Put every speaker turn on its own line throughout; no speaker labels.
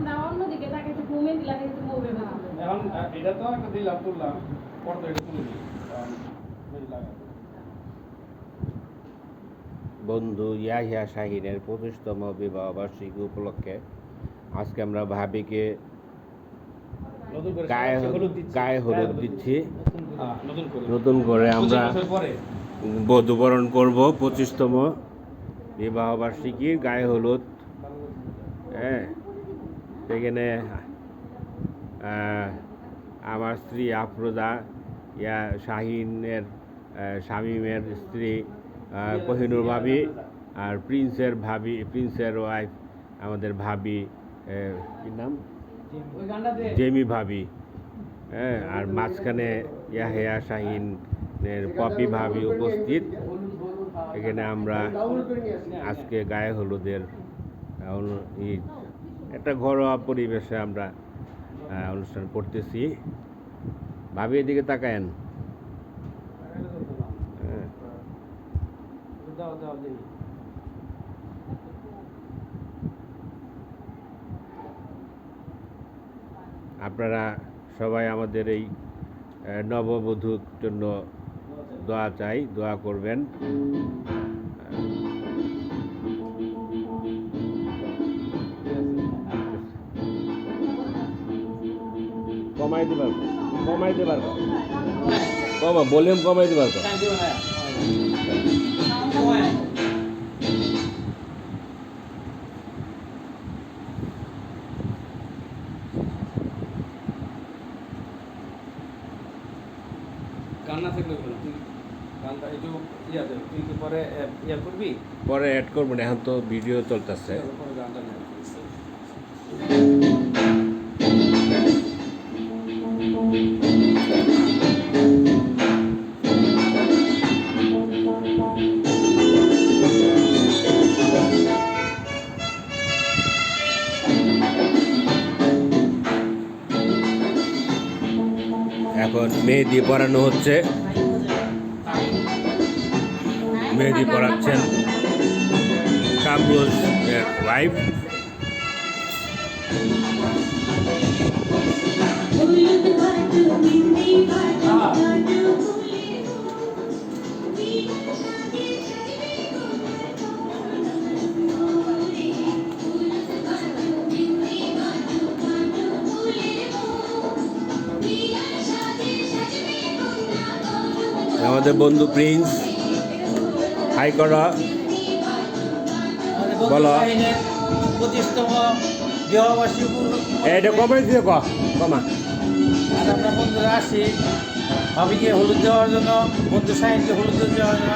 আমরা অন্যদিকে তাকে একটু মেহেন্দি লাগাই একটু মৌবে না
এখন এটা তো একটা দিলাম তুললাম পরে এটা তুলে দিই কারণ বেশি লাগাবো।
বন্ধু ইয়াহিয়া শাহিনের পঁচিশতম বিবাহ বার্ষিকী উপলক্ষে আজকে আমরা ভাবিকে
নতুন করে
গায়ে
হলুদ দিচ্ছি।
গায়ে হলুদ দিচ্ছি।
হ্যাঁ, নতুন করে।
আমরা
বছর পরে।
বধুবরণ করব পঁচিশতম বিবাহ বার্ষিকীর গায়ে হলুদ। হ্যাঁ সেখানে আমার স্ত্রী আফরোজা, ইয়া শাহিনের শামীমের স্ত্রী কহিনুর ভাবি আর প্রিন্সের ভাবি, প্রিন্সের ওয়াইফ আমাদের ভাবি কি নাম? জেমি ভাবি হ্যাঁ আর মাঝখানে ইয়াহিয়া শাহিনের পপি ভাবি উপস্থিত। এখানে আমরা আজকে গায়ে হলুদের অনু- ই- একটা ঘরোয়া পরিবেশে আমরা অনুষ্ঠান করতেছি। ভাবি, এদিকে তাকায়েন। হ্যাঁ। আপনারা সবাই আমাদের এই নববধূর জন্য দোয়া চাই, দোয়া করবেন। কমাই দিবার কমাই দিবার কমা ভলিউম কমাই দিবার
থাকলে তুই গানটা ইয়া তুই কি পরে ইয়া করবি?
পরে অ্যাড করব না এখন তো ভিডিও চলতেছে।
পরে গানটা
এখন মেহেদি পরানো হচ্ছে। মেহেদি পরাচ্ছেন কামরুজ ওয়াইফ আমাদের বন্ধু প্রিন্স হাই করা বলো। এটা কমাই দিয়ে কমা।
আর আমরা বন্ধুরা আসি ভাবিকে হলুদ দেওয়ার জন্য বন্ধু সাহিত্যে হলুদ দেওয়ার জন্য।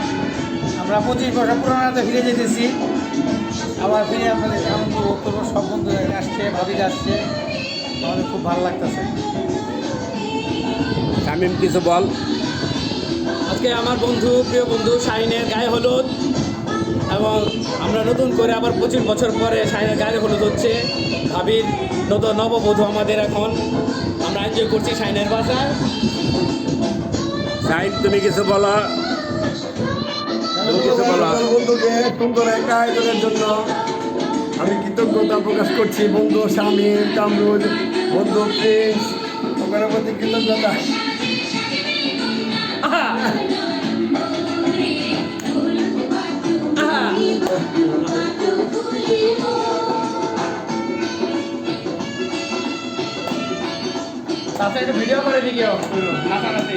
আমরা পঁচিশ বছর পুরোনাতে ফিরে যেতেছি। আবার ফিরে আমাদের আনন্দ উপভোগ করব সব বন্ধুরা আসছে ভাবিকে আসছে আমাদের খুব ভালো লাগতেছে।
শামিম কিছু বল।
আজকে আমার বন্ধু প্রিয় বন্ধু শাহিনের গায়ে হলুদ এবং আমরা নতুন করে আবার পঁচিশ বছর পরে শাহিনের গায়ে হলুদ হচ্ছে। ভাবির নতুন নববধূ আমাদের এখন। আমরা এনজয় করছি শাহিনের বাসায়।
সাইন তুমি কিছু বলো?
বন্ধুকে সুন্দর একটা আয়োজনের জন্য আমি কৃতজ্ঞতা প্রকাশ করছি। বন্ধু স্বামী কামরুজ বন্ধু প্রিন্স ওখানে প্রতি কৃতজ্ঞতা।
তাতে একটা ভিডিও করে দিও নাচানাচি।